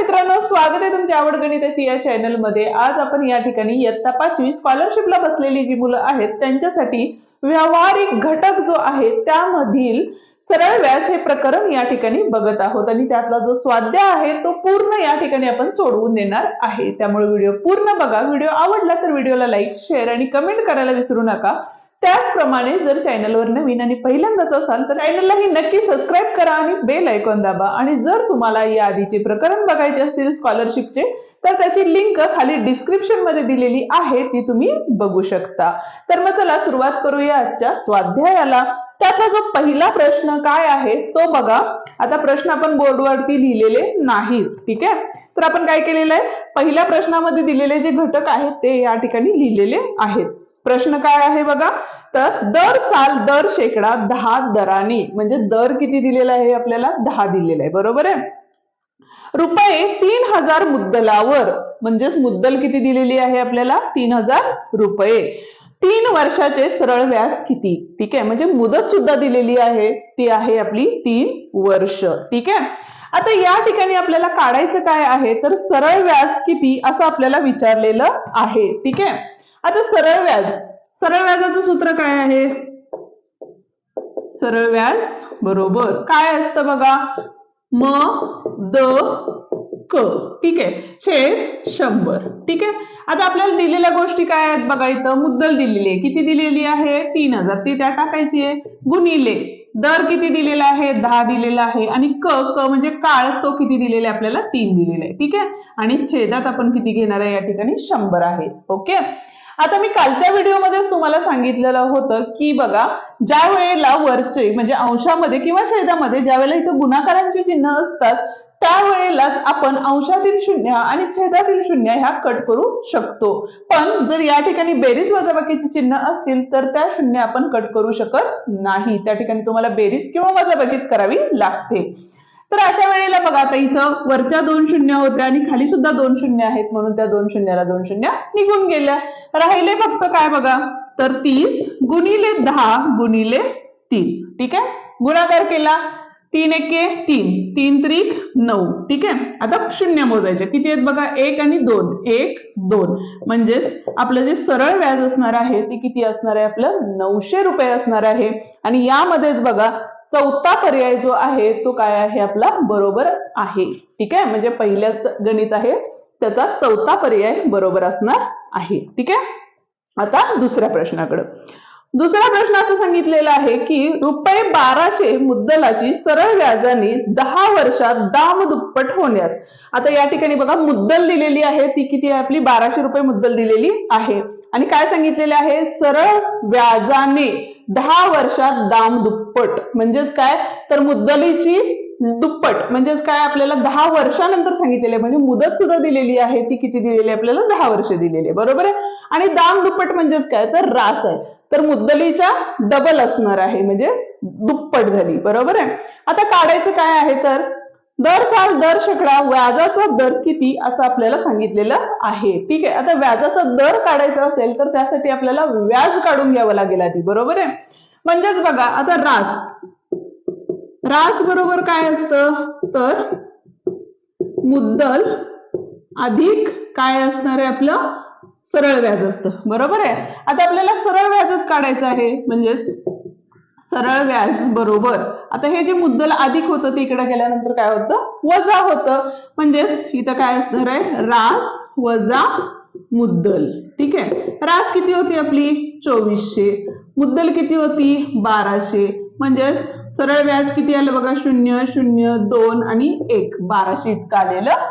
मित्रांनो स्वागत आहे तुमच्या आवड गणिताची या चॅनलमध्ये. आज आपण या ठिकाणी इयत्ता पाचवी स्कॉलरशिपला बसलेली जी मुलं आहेत त्यांच्यासाठी व्यावहारिक घटक जो आहे त्यामधील सरळ व्याज हे प्रकरण या ठिकाणी बघत आहोत. आणि त्यातला जो स्वाध्याय आहे तो पूर्ण या ठिकाणी आपण सोडवून देणार आहे. त्यामुळे व्हिडिओ पूर्ण बघा. व्हिडिओ आवडला तर व्हिडिओला लाईक शेअर आणि कमेंट करायला विसरू नका. त्याचप्रमाणे जर चॅनलवर नवीन आणि पहिल्यांदाच असाल तर चॅनललाही नक्की सबस्क्राईब करा आणि बेल ऐकून दाबा. आणि जर तुम्हाला या आधीचे प्रकरण बघायचे असतील स्कॉलरशिपचे तर त्याची लिंक खाली डिस्क्रिप्शनमध्ये दिलेली आहे ती तुम्ही बघू शकता. तर मग चला सुरुवात करूया आजच्या स्वाध्यायाला. त्याचा जो पहिला प्रश्न काय आहे तो बघा. आता प्रश्न आपण बोर्डवरती लिहिलेले नाहीत ठीक आहे? तर आपण काय केलेलं आहे? पहिल्या प्रश्नामध्ये दिलेले जे घटक आहेत ते या ठिकाणी लिहिलेले आहेत. प्रश्न काय आहे बघा? तर दर साल दर शेकडा दहा दराने म्हणजे दर किती दिलेला आहे आपल्याला? दहा दिलेला आहे. बरोबर आहे? रुपये तीन हजार मुद्दलावर म्हणजेच मुद्दल किती दिलेली आहे आपल्याला? तीन हजार रुपये. तीन वर्षाचे सरळ व्याज किती? ठीक आहे? म्हणजे मुदत सुद्धा दिलेली आहे. ती आहे आपली तीन वर्ष. ठीक आहे? आता या ठिकाणी आपल्याला काढायचं काय आहे? तर सरळ व्याज किती असं आपल्याला विचारलेलं आहे. ठीक आहे? आता सरळ व्याज. सरळ व्याजाचं सूत्र काय आहे? सरळ व्याज बरोबर. काय असतं बघा? म द क. ठीक आहे. छेद शंभर. ठीक आहे? आता आपल्याला दिलेल्या गोष्टी काय आहेत बघा इथं? मुद्दल दिलेली आहे. किती दिलेली आहे? तीन हजार. ती त्या टाकायची आहे. गुणिले. दर किती दिलेला आहे? दहा दिलेला आहे. आणि क क म्हणजे काळ तो किती दिलेला आहे? आपल्याला तीन दिलेला आहे. ठीक आहे? आणि छेदात आपण किती घेणार आहे? या ठिकाणी शंभर आहे. ओके? आता मी कालच्या व्हिडिओमध्येच तुम्हाला सांगितलेलं होतं की बघा ज्या वेळेला वरचे म्हणजे अंशामध्ये किंवा छेदामध्ये ज्या वेळेला इथं गुणाकारांची चिन्ह असतात त्यावेळेलाच आपण अंशातील शून्य आणि छेदातील शून्य ह्या कट करू शकतो. पण जर या ठिकाणी बेरीज वजाबाकीचे चिन्ह असतील तर त्या शून्य आपण कट करू शकत नाही. त्या ठिकाणी तुम्हाला बेरीज किंवा वजाबाकीच करावी लागते. तर अशा वेळेला बघा आता इथं वरच्या दोन शून्य होत्या आणि खाली सुद्धा दोन शून्य आहेत म्हणून त्या दोन शून्याला दोन शून्य निघून गेल्या. राहिले फक्त काय बघा? तर तीस गुणिले दहा गुणिले तीन. ठीक आहे? गुणाकार केला. तीन एके तीन. तीन त्रिक नऊ. ठीक आहे? आता शून्य मोजायचे. किती आहेत बघा? एक आणि दोन. एक दोन. म्हणजेच आपलं जे सरळ व्याज असणार आहे ते किती असणार आहे? आपलं नऊशे रुपये असणार आहे. आणि यामध्येच बघा चौथा पर्याय जो आहे तो काय आहे आपला? बरोबर आहे. ठीक आहे? म्हणजे पहिल्याच गणित आहे. त्याचा चौथा पर्याय बरोबर असणार आहे. ठीक आहे? आता दुसऱ्या प्रश्नाकडे. दुसरा प्रश्न असं सांगितलेला आहे की रुपये बाराशे मुद्दलाची सरळ व्याजाने दहा वर्षात दाम दुप्पट होण्यास. आता या ठिकाणी बघा मुद्दल दिलेली आहे ती किती आहे आपली? बाराशे रुपये मुद्दल दिलेली आहे. आणि काय सांगितलेले आहे? सरळ व्याजाने दहा वर्षात दाम दुप्पट. म्हणजेच काय? तर मुद्दलीची दुप्पट. म्हणजेच काय? आपल्याला दहा वर्षानंतर सांगितलेले म्हणजे मुदत सुद्धा दिलेली आहे. ती किती दिलेली आहे? आपल्याला दहा वर्ष दिलेली आहे. बरोबर आहे? आणि दाम दुप्पट म्हणजेच काय? तर रास आहे. तर मुद्दलीच्या डबल असणार आहे. म्हणजे दुप्पट झाली. बरोबर आहे? आता काढायचं काय आहे तर? दर साल दर शेकडा व्याजाचा दर किती असं आपल्याला सांगितलेलं आहे. ठीक आहे? आता व्याजाचा दर काढायचा असेल तर त्यासाठी आपल्याला व्याज काढून घ्यावं लागेल आधी. बरोबर आहे? म्हणजेच बघा आता रास. रास बरोबर काय असतं? तर मुद्दल अधिक काय असणार आहे आपलं? सरळ व्याज असतं. बरोबर आहे? आता आपल्याला सरळ व्याजच काढायचं आहे. म्हणजेच सरळ व्याज बरोबर. आता हे जे मुद्दल अधिक होतं ते इकडे गेल्यानंतर काय होतं? वजा होतं. म्हणजेच इथं काय असणार आहे? रास वजा मुद्दल. ठीक आहे? रास किती होती आपली? चोवीसशे. मुद्दल किती होती? बाराशे. म्हणजेच सरळ व्याज किती आलं बघा? शून्य शून्य दोन आणि एक. बाराशे इतकं आलेलं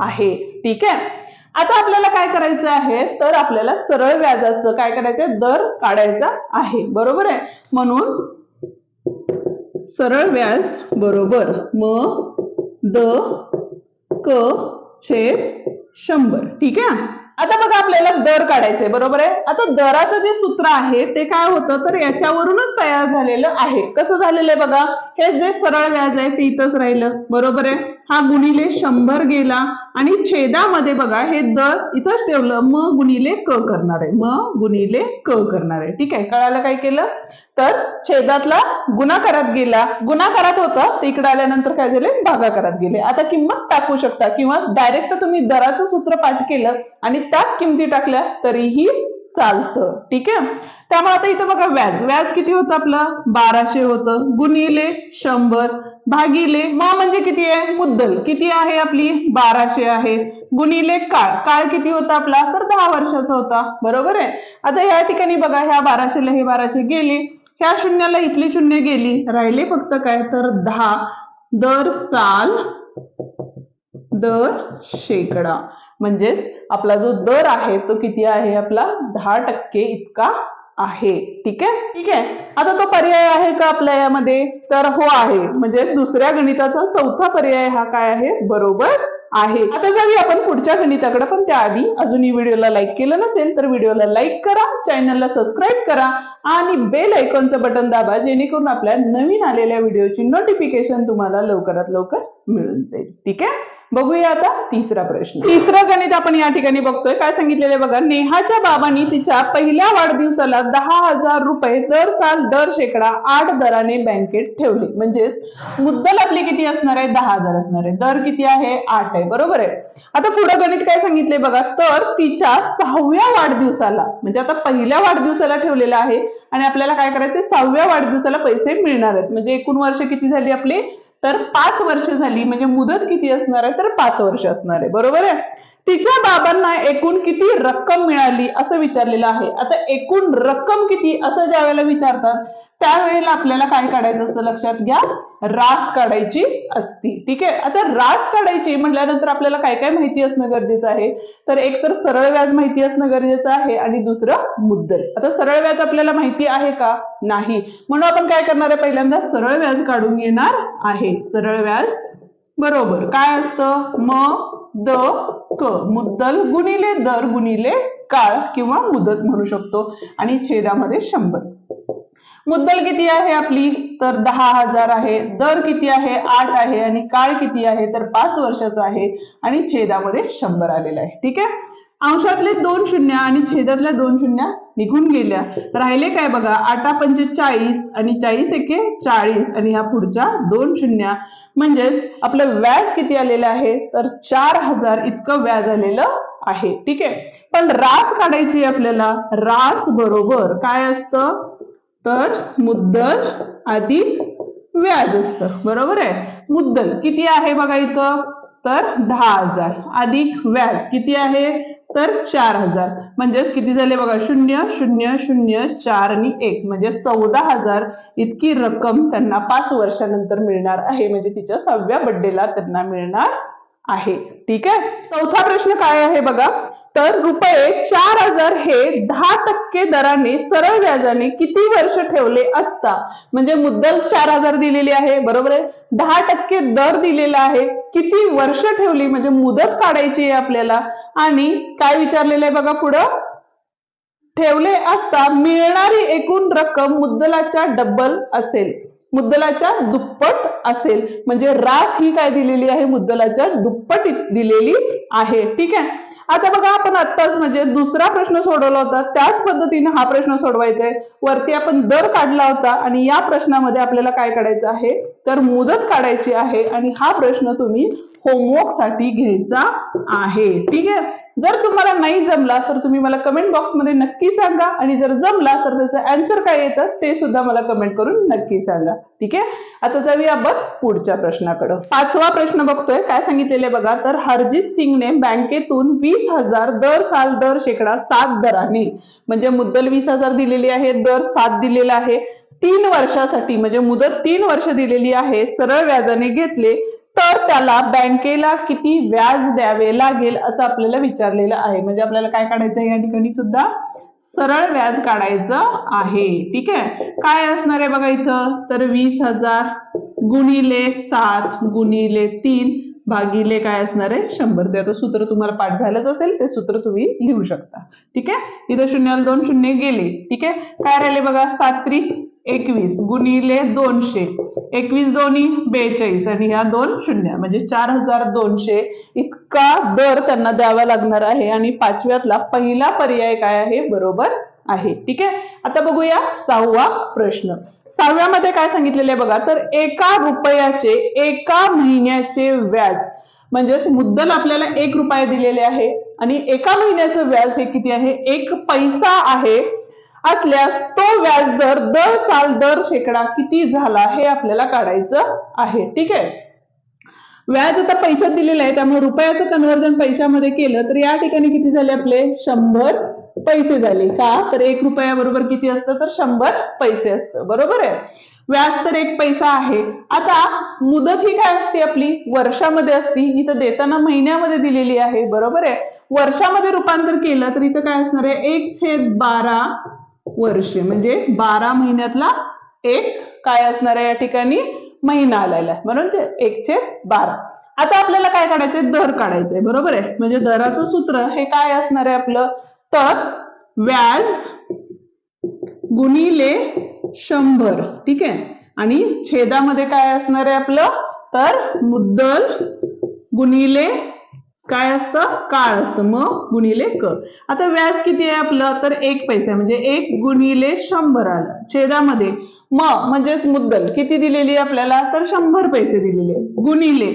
आहे. ठीक आहे? आता आपल्याला काय करायचं आहे? तर आपल्याला सरळ व्याजाचं काय करायचं दर काढायचा आहे. बरोबर आहे? म्हणून सरळ व्याज बरोबर. म द क छेद शंभर. ठीक आहे? आता बघा आपल्याला दर काढायचंय बरोबर आहे? आता दराचं जे सूत्र आहे ते काय होतं? तर याच्यावरूनच तयार झालेलं आहे. कसं झालेलं आहे बघा? हे जे सरळ व्याज आहे ते इथंच राहिलं. बरोबर आहे? हा गुणिले शंभर गेला आणि छेदामध्ये बघा हे दर इथंच ठेवलं. म गुणिले क करणार आहे. म गुणिले क करणार आहे. ठीक आहे? कळायला काय केलं? तर छेदातला गुणाकारात गेला. गुणाकारात होतं ते इकडे आल्यानंतर काय झाले? भागाकारात गेले. आता किंमत टाकू शकता किंवा डायरेक्ट तुम्ही दराचं सूत्र पाठ केलं आणि त्यात किमती टाकल्या तरीही चालतं. ठीक आहे? त्यामुळे आता इथं बघा व्याज. व्याज किती होतं आपलं? बाराशे होतं. गुणिले शंभर. भागिले म म्हणजे किती आहे? मुद्दल. किती आहे आपली? बाराशे आहे. गुणिले काळ. काळ किती होता आपला? तर दहा वर्षाचा होता. बरोबर आहे? आता या ठिकाणी बघा ह्या बाराशेला हे बाराशे गेली. ह्या शून्याला इथली शून्य गेली. राहिले फक्त काय? तर दहा. दर साल दर शेकडा. म्हणजेच आपला जो दर आहे तो किती आहे? आपला दहा टक्के इतका आहे. ठीक आहे? ठीक आहे. आता तो पर्याय आहे का आपल्या यामध्ये? तर हो आहे. म्हणजे दुसऱ्या गणिताचा चौथा पर्याय हा काय आहे? बरोबर आहे. आता जाऊया आपण पुढच्या गणिताकडे पण त्याआधी अजूनही व्हिडिओला लाईक केलं नसेल तर व्हिडिओला लाईक करा चॅनलला सबस्क्राईब करा आणि बेल आयकॉनचं बटन दाबा जेणेकरून आपल्या नवीन आलेल्या व्हिडिओची नोटिफिकेशन तुम्हाला लवकरात लवकर मिळून जाईल. ठीक आहे? बघूया आता तिसरा प्रश्न. तिसरं गणित आपण या ठिकाणी बघतोय. काय सांगितलेलं बघा? नेहाच्या बाबांनी तिच्या पहिल्या वाढदिवसाला दहा हजार रुपये दर साल दर शेकडा आठ दराने बँकेत ठेवले. म्हणजेच मुद्दल आपली किती असणार आहे? दहा हजार असणार आहे. दर किती आहे? आठ आहे. बरोबर आहे? आता पुढं गणित काय सांगितलंय बघा? तर तिच्या सहाव्या वाढदिवसाला म्हणजे आता पहिल्या वाढदिवसाला ठेवलेला आहे आणि आपल्याला काय करायचं सहाव्या वाढदिवसाला पैसे मिळणार आहेत. म्हणजे एकूण वर्ष किती झाली आपली? तर पाच वर्ष झाली म्हणजे मुदत किती असणार आहे? तर पाच वर्ष असणार आहे. बरोबर आहे? तिच्या बाबांना एकूण किती रक्कम मिळाली असं विचारलेलं आहे. आता एकूण रक्कम किती असं ज्या वेळेला विचारतात त्यावेळेला आपल्याला काय काढायचं असतं लक्षात घ्या? रास काढायची असती. ठीक आहे? आता रास काढायची म्हटल्यानंतर आपल्याला काय काय माहिती असणं गरजेचं आहे? तर एक तर सरळ व्याज माहिती असणं गरजेचं आहे आणि दुसरं मुद्दल. आता सरळ व्याज आपल्याला माहिती आहे का? नाही. म्हणून आपण काय करणार आहे? पहिल्यांदा सरळ व्याज काढून घेणार आहे. सरळ व्याज बरोबर. काय असतं? म द क मुद्दल गुणिले दर गुणिले काळ किंवा मुदत म्हणू शकतो. आणि छेदामध्ये शंभर. मुद्दल किती आहे आपली? तर दहा हजार आहे. दर किती आहे? आठ आहे. आणि काळ किती आहे? तर पाच वर्षाचा आहे. आणि छेदामध्ये शंभर आलेला आहे. ठीक आहे? अंशातले दोन शून्य आणि छेदातल्या दोन शून्य निघून गेल्या. राहिले काय बघा? आठा पंचे चाळीस आणि चाळीस एके चाळीस आणि ह्या पुढच्या दोन शून्य. म्हणजेच आपलं व्याज किती आलेलं आहे? तर चार हजार इतकं व्याज आलेलं आहे. ठीक आहे? पण रास काढायची आहे आपल्याला. रास बरोबर काय असतं? तर मुद्दल अधिक व्याज असतं. बरोबर आहे? मुद्दल किती आहे बघा इथं? तर दहा हजार. अधिक व्याज किती आहे? तर चार हजार. म्हणजेच किती झाले बघा? शून्य शून्य शून्य चार आणि एक. म्हणजे चौदा हजार इतकी रक्कम त्यांना पाच वर्षानंतर मिळणार आहे. म्हणजे तिच्या सहाव्या बड्डेला त्यांना मिळणार आहे. ठीक आहे? चौथा प्रश्न काय आहे बघा? तर रुपये चार हजार हे दहा टक्के दराने सरळ व्याजाने किती वर्ष ठेवले असता? म्हणजे मुद्दल चार हजार दिलेली आहे बरोबर आहे? दहा टक्के दर दिलेला आहे. किती वर्ष ठेवली? म्हणजे मुदत काढायची आहे आपल्याला. आणि काय विचारलेलं आहे बघा पुढं? ठेवले असता मिळणारी एकूण रक्कम मुद्दलाच्या डब्बल असेल. मुद्दलाच्या दुप्पट असेल. म्हणजे रास ही काय दिलेली आहे? मुद्दलाच्या दुप्पट दिलेली आहे. ठीक आहे? आता बघा आपण आत्ताच म्हणजे दुसरा प्रश्न सोडवला होता. त्याच पद्धतीने हा प्रश्न सोडवायचा आहे वरती आपण दर काढला होता आणि या प्रश्नामध्ये आपल्याला काय काढायचं आहे? तर मुदत काढायची आहे आणि हा प्रश्न तुम्ही होमवर्कसाठी घ्यायचा आहे. ठीक आहे? जर तुम्हाला नाही जमला तर तुम्ही मला कमेंट बॉक्समध्ये नक्की सांगा आणि जर जमला तर त्याचं अँसर काय येतं ते सुद्धा मला कमेंट करून नक्की सांगा. ठीक आहे? आता जाऊया आपण पुढच्या प्रश्नाकडं. पाचवा प्रश्न बघतोय. काय सांगितलेले बघा? तर हरजित सिंगने बँकेतून वीस हजार दर साल दर शेकडा सात दराने म्हणजे मुद्दल वीस हजार दिलेली आहे दर सात दिलेला आहे. तीन वर्षासाठी म्हणजे मुदत तीन वर्ष दिलेली आहे सरळ व्याजाने घेतले तर त्याला बँकेला किती व्याज द्यावे लागेल असं आपल्याला विचारलेलं आहे. म्हणजे आपल्याला काय काढायचं आहे या ठिकाणी सुद्धा? सरळ व्याज काढायचं आहे. ठीक आहे? काय असणार आहे बघा इथं? तर वीस हजार गुणिले सात गुणिले तीन भागिले काय असणार आहे? शंभर. ते आता सूत्र तुम्हाला पाठ झालंच असेल ते सूत्र तुम्ही लिहू शकता. ठीक आहे? इथं शून्याला दोन शून्य गेले. ठीक आहे? काय राहिले बघा? सात त्रिक एकवीस गुणिले दोनशे. एकवीस दोन्ही बेचाळीस आणि ह्या दोन शून्य. म्हणजे चार हजार दोनशे इतका दर त्यांना द्यावा लागणार आहे आणि पाचव्यातला पहिला पर्याय काय आहे? बरोबर आहे. ठीक आहे? आता बघूया सहावा प्रश्न. सहाव्यामध्ये काय सांगितलेलं आहे बघा तर एका रुपयाचे एका महिन्याचे व्याज. म्हणजेच मुद्दल आपल्याला एक रुपये दिलेले आहे आणि एका महिन्याचं व्याज हे किती आहे? एक पैसा आहे. असल्यास तो व्याज दर दर साल दर शेकडा किती झाला हे आपल्याला काढायचं आहे. ठीक आहे? व्याज आता पैशात दिलेलं आहे त्यामुळे रुपयाचं कन्व्हर्जन पैशामध्ये केलं तर या ठिकाणी किती झाले आपले? शंभर पैसे झाले. का? तर एक रुपयाबरोबर किती असतं? तर शंभर पैसे असतं. बरोबर आहे? व्याज तर एक पैसा आहे. आता मुदत ही काय असते आपली? वर्षामध्ये असती. इथं देताना महिन्यामध्ये दिलेली आहे. बरोबर आहे? वर्षामध्ये रूपांतर केलं तर इथं काय असणार आहे? एक छेद बारा वर्षे म्हणजे बारा महिन्यातला एक काय असणार आहे या ठिकाणी? महिना आलेला आहे. म्हणून एकशे बारा. आता आपल्याला काय काढायचंय? दर काढायचंय. बरोबर आहे? म्हणजे दराचं सूत्र हे काय असणार आहे आपलं? तर व्याज गुणिले शंभर. ठीक आहे? आणि छेदामध्ये काय असणार आहे आपलं? तर मुद्दल गुणिले काय असतं? काळ असतं. म गुणिले क. आता व्याज किती आहे आपलं? तर एक पैसा म्हणजे एक गुणिले शंभर आलं. छेदामध्ये. म म्हणजेच मुद्दल. किती दिलेली आहे आपल्याला? तर शंभर पैसे दिलेले गुणिले.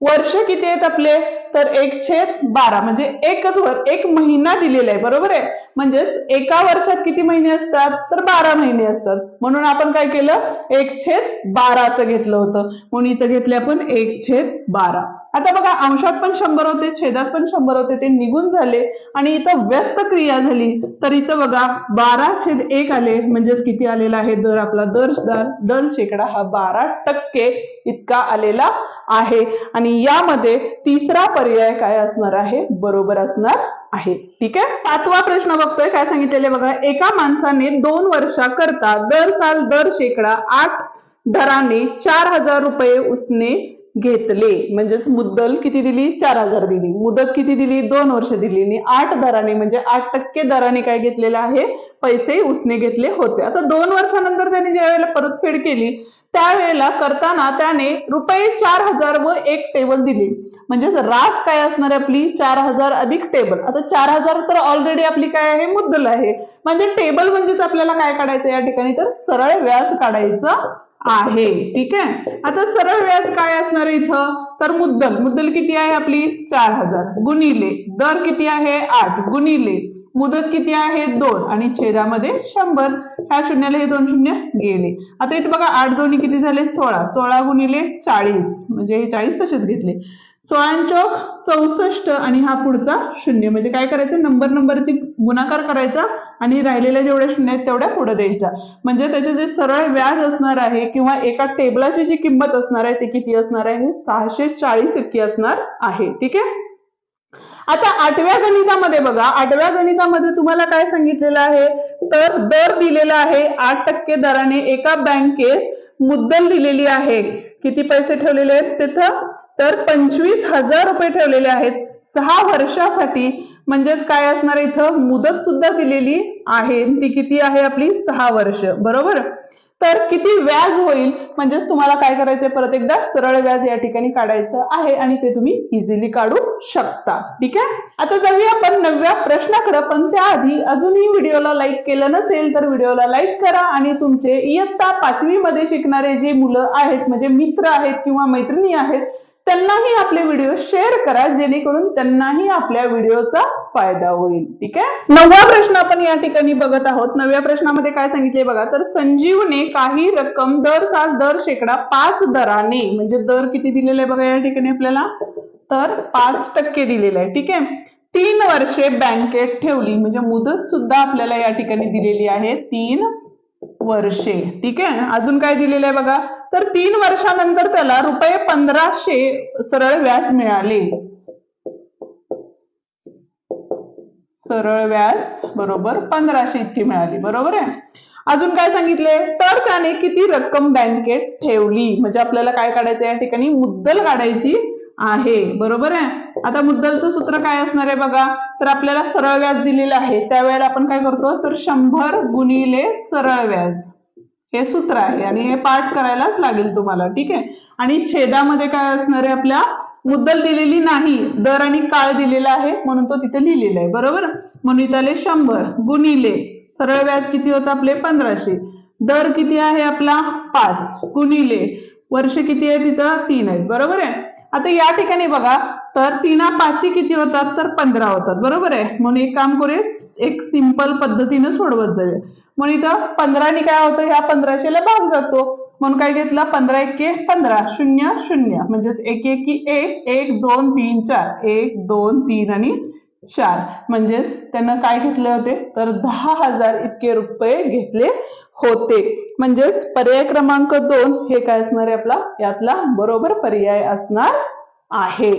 वर्ष किती आहेत आपले? तर एक छेद बारा. म्हणजे एकच वर एक महिना दिलेला आहे. बरोबर आहे? म्हणजेच एका वर्षात किती महिने असतात? तर बारा महिने असतात. म्हणून आपण काय केलं? एक छेद बारा असं घेतलं होतं. म्हणून इथं घेतले आपण एक छेद बारा. आता बघा अंशात पण शंभर होते छेदात पण शंभर होते ते निघून झाले आणि इथं व्यस्त क्रिया झाली. तर इथं बघा बारा छेद एक आले म्हणजेच किती आलेला आहे? दर आपला दर दर दर शेकडा हा बारा टक्के इतका आलेला आहे. आणि यामध्ये तिसरा पर्याय काय असणार आहे? बरोबर असणार आहे. ठीक आहे? सातवा प्रश्न बघतोय काय सांगितलेले बघा एका माणसाने दोन वर्षाकरता दर साल दर शेकडा आठ दराने चार हजार रुपये उसने घेतले. म्हणजेच मुद्दल किती दिली? चार हजार दिली. मुदत किती दिली? दोन वर्ष दिली. आणि आठ दराने म्हणजे आठ टक्के दराने काय घेतलेलं आहे? पैसे उसने घेतले होते. आता दोन वर्षानंतर त्याने ज्या वेळेला परतफेड केली त्यावेळेला करताना त्याने रुपये चार हजार व एक टेबल दिली. म्हणजेच रास काय असणार आहे आपली? चार हजार अधिक टेबल आता चार हजार तर ऑलरेडी आपली काय आहे? मुद्दल आहे. म्हणजे टेबल म्हणजेच आपल्याला काय काढायचं या ठिकाणी? तर सरळ व्याज काढायचं. आहे. ठीक आहे? आता सरळ व्याज काय असणार आहे इथं? तर मुद्दल. मुद्दल किती आहे आपली? चार हजार. गुणिले. दर किती आहे? आठ. गुणिले. मुदत किती आहे? दोन. आणि छेदामध्ये शंभर. ह्या शून्याला हे दोन शून्य गेले. आता इथे बघा आठ दोन्ही किती झाले? सोळा. सोळा गुणिले चाळीस. म्हणजे हे चाळीस तसेच घेतले. सोळांचोक चौसष्ट आणि हा पुढचा शून्य. म्हणजे काय करायचं? नंबर नंबरची गुणाकार करायचा आणि राहिलेल्या जेवढ्या शून्य आहेत तेवढ्या पुढे द्यायच्या. म्हणजे त्याचे जे सरळ व्याज असणार आहे किंवा एका टेबलाची जी किंमत असणार आहे ती किती असणार आहे? हे सहाशे चाळीस इतकी असणार आहे. ठीक आहे? आता आठव्या गणितामध्ये बघा आठव्या गणितामध्ये तुम्हाला काय सांगितलेलं आहे? तर दर दिलेला आहे आठ टक्के दराने एका बँकेत मुद्दल दिलेली आहे. किती पैसे ठेवलेले आहेत तिथं? तर पंचवीस हजार रुपये ठेवलेले आहेत. सहा वर्षासाठी म्हणजेच काय असणार इथं? मुदत सुद्धा दिलेली आहे. ती किती आहे आपली? सहा वर्ष. बरोबर? तर किती व्याज होईल? म्हणजेच तुम्हाला काय करायचंय? परत एकदा सरळ व्याज या ठिकाणी काढायचं आहे आणि ते तुम्ही इझिली काढू शकता. ठीक आहे? आता जाऊया आपण नवव्या प्रश्नाकडे. पण त्याआधी अजूनही व्हिडिओला लाईक केलं नसेल तर व्हिडिओला लाईक करा आणि तुमचे इयत्ता पाचवी मध्ये शिकणारे जे मुलं आहेत म्हणजे मित्र आहेत किंवा मैत्रिणी आहेत त्यांनाही आपले व्हिडिओ शेअर करा जेणेकरून त्यांनाही आपल्या व्हिडिओचा फायदा होईल. ठीक आहे? नववा प्रश्न आपण या ठिकाणी बघत आहोत. नवव्या प्रश्नामध्ये काय सांगितले बघा तर संजीवने काही रक्कम दर साल दर शेकडा पाच दराने म्हणजे दर किती दिलेला आहे बघा या ठिकाणी आपल्याला? तर पाच टक्के दिलेला आहे. ठीक आहे? तीन वर्षे बँकेत ठेवली म्हणजे मुदत सुद्धा आपल्याला या ठिकाणी दिलेली आहे. तीन वर्षे. ठीक आहे? अजून काय दिलेलं आहे बघा? तर तीन वर्षानंतर त्याला रुपये पंधराशे सरळ व्याज मिळाले. सरळ व्याज बरोबर पंधराशे इतकी मिळाली. बरोबर आहे? अजून काय सांगितले तर त्याने किती रक्कम बँकेत ठेवली? म्हणजे आपल्याला काय काढायचं या ठिकाणी? मुद्दल काढायची. आहे. बरोबर आहे? आता मुद्दलचं सूत्र काय असणार आहे बघा? तर आपल्याला सरळ व्याज दिलेलं आहे. त्यावेळेला आपण काय करतो? तर शंभर गुणिले सरळ व्याज. हे सूत्र आहे आणि हे पाठ करायलाच लागेल तुम्हाला ठीक आहे? आणि छेदामध्ये काय असणार आहे आपल्या? मुद्दल दिलेली नाही. दर आणि काळ दिलेला आहे म्हणून तो तिथे लिहिलेला आहे. बरोबर? म्हणून इथे आले शंभर गुणिले सरळ व्याज किती होतं आपले? पंधराशे. दर किती आहे आपला? पाच. गुणिले. वर्ष किती आहे तिथं? तीन आहेत. बरोबर आहे? आता या ठिकाणी बघा तर तीना पाचशे किती होतात? तर पंधरा होतात. बरोबर आहे? म्हणून एक काम करूया एक सिंपल पद्धतीनं सोडवत जाऊया. म्हणून इथं पंधराने काय होतं? ह्या पंधराशेला भाग जातो. म्हणून काय घेतला? पंधरा एके पंधरा. शून्य शून्य. म्हणजे एक एकी एक एक दोन तीन चार. एक दोन तीन आणि चार म्हणजेच त्यानं काय घेतले होते? तर दहा हजार इतके रुपये घेतले होते. म्हणजेच पर्याय क्रमांक दोन हे काय असणार आहे आपला? यातला बरोबर पर्याय असणार आहे.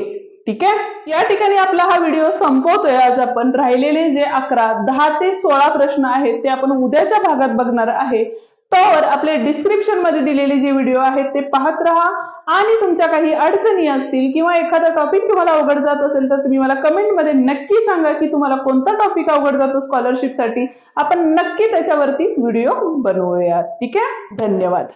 ठीक आहे? या ठिकाणी आपला हा व्हिडिओ संपवतोय. आज आपण राहिलेले जे अकरा दहा ते सोळा प्रश्न आहेत ते आपण उद्याच्या भागात बघणार आहे. तर आपले डिस्क्रिप्शनमध्ये दिलेले जे व्हिडिओ आहेत ते पाहत राहा. आणि तुमच्या काही अडचणी असतील किंवा एखादा टॉपिक तुम्हाला अवघड जात असेल तर तुम्ही मला कमेंटमध्ये नक्की सांगा की तुम्हाला कोणता टॉपिक अवघड जातो स्कॉलरशिपसाठी आपण नक्की त्याच्यावरती व्हिडिओ बनवूया ठीक आहे? धन्यवाद.